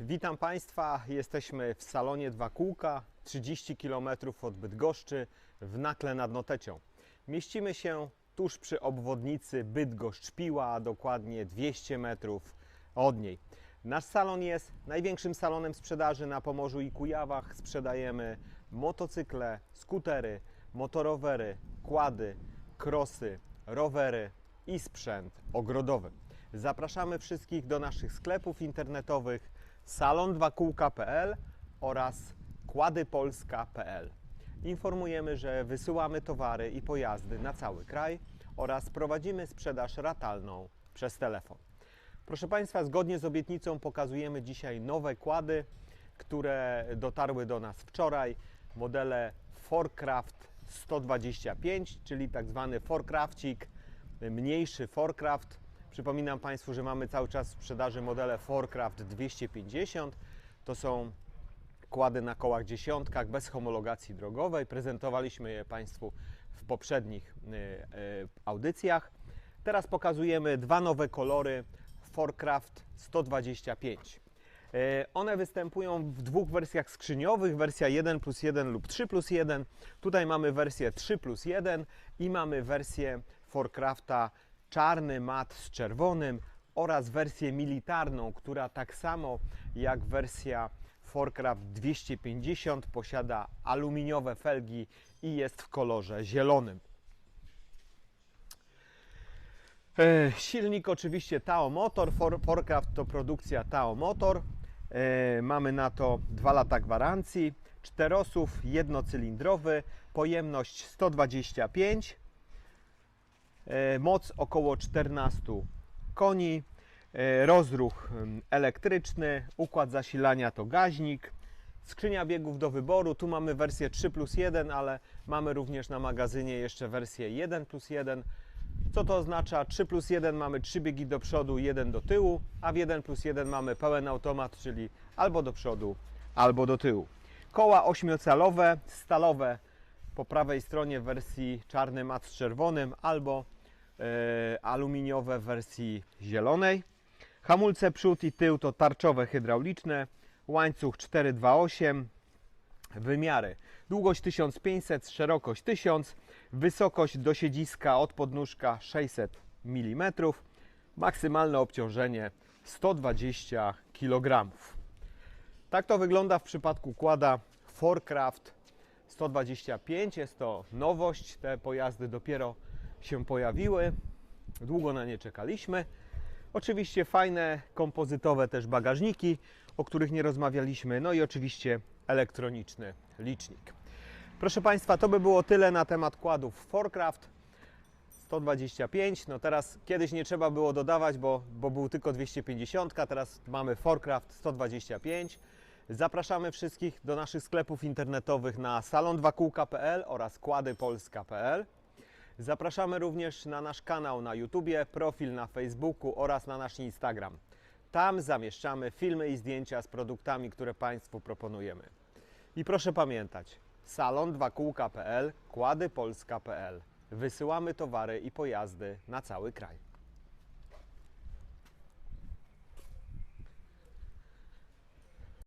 witam Państwa. Jesteśmy w salonie Dwa Kółka, 30 km od Bydgoszczy w Nakle nad Notecią. Mieścimy się tuż przy obwodnicy Bydgoszcz-Piła, a dokładnie 200 metrów od niej. Nasz salon jest największym salonem sprzedaży na Pomorzu i Kujawach. Sprzedajemy motocykle, skutery, motorowery, kłady, krosy, rowery i sprzęt ogrodowy. Zapraszamy wszystkich do naszych sklepów internetowych salon2kółka.pl oraz kładypolska.pl. Informujemy, że wysyłamy towary i pojazdy na cały kraj oraz prowadzimy sprzedaż ratalną przez telefon. Proszę Państwa, zgodnie z obietnicą pokazujemy dzisiaj nowe kłady, które dotarły do nas wczoraj. Modele Forcraft 125, czyli tak zwany Forcrafcik, mniejszy Forcraft. Przypominam Państwu, że mamy cały czas w sprzedaży modele Forcraft 250. To są kłady na kołach dziesiątkach bez homologacji drogowej. Prezentowaliśmy je Państwu w poprzednich y, y, audycjach. Teraz pokazujemy dwa nowe kolory Forcraft 125. E, One występują w dwóch wersjach skrzyniowych, wersja 1 plus 1 lub 3 plus 1. Tutaj mamy wersję 3 plus 1 i mamy wersję Forcrafta czarny mat z czerwonym oraz wersję militarną, która tak samo jak wersja Forcraft 250 posiada aluminiowe felgi i jest w kolorze zielonym. E, Silnik oczywiście Tao Motor, For- Forcraft to produkcja Tao Motor. E, Mamy na to 2 lata gwarancji. Czterosów jednocylindrowy, pojemność 125, e, moc około 14 koni, e, rozruch elektryczny, układ zasilania to gaźnik, skrzynia biegów do wyboru. Tu mamy wersję 3 plus 1, ale mamy również na magazynie jeszcze wersję 1 plus 1. Co to oznacza? 3 plus 1 mamy 3 biegi do przodu, 1 do tyłu, a w 1 plus 1 mamy pełen automat, czyli albo do przodu, albo do tyłu. Koła ośmiocalowe, stalowe po prawej stronie w wersji czarny mat z czerwonym, albo e, aluminiowe w wersji zielonej. Hamulce przód i tył to tarczowe hydrauliczne, łańcuch 428, Wymiary. Długość 1500, szerokość 1000, wysokość do siedziska od podnóżka 600 mm, maksymalne obciążenie 120 kg. Tak to wygląda w przypadku kłada Forcraft 125. Jest to nowość, te pojazdy dopiero się pojawiły, długo na nie czekaliśmy. Oczywiście fajne kompozytowe też bagażniki, o których nie rozmawialiśmy, no i oczywiście elektroniczny licznik. Proszę Państwa, to by było tyle na temat kładów Forcraft 125. No teraz kiedyś nie trzeba było dodawać, bo, bo był tylko 250, teraz mamy Forcraft 125. Zapraszamy wszystkich do naszych sklepów internetowych na salon2kółka.pl oraz kładypolska.pl. Zapraszamy również na nasz kanał na YouTubie, profil na Facebooku oraz na nasz Instagram. Tam zamieszczamy filmy i zdjęcia z produktami, które Państwu proponujemy. I proszę pamiętać, salon2kółka.pl, kładypolska.pl. Wysyłamy towary i pojazdy na cały kraj.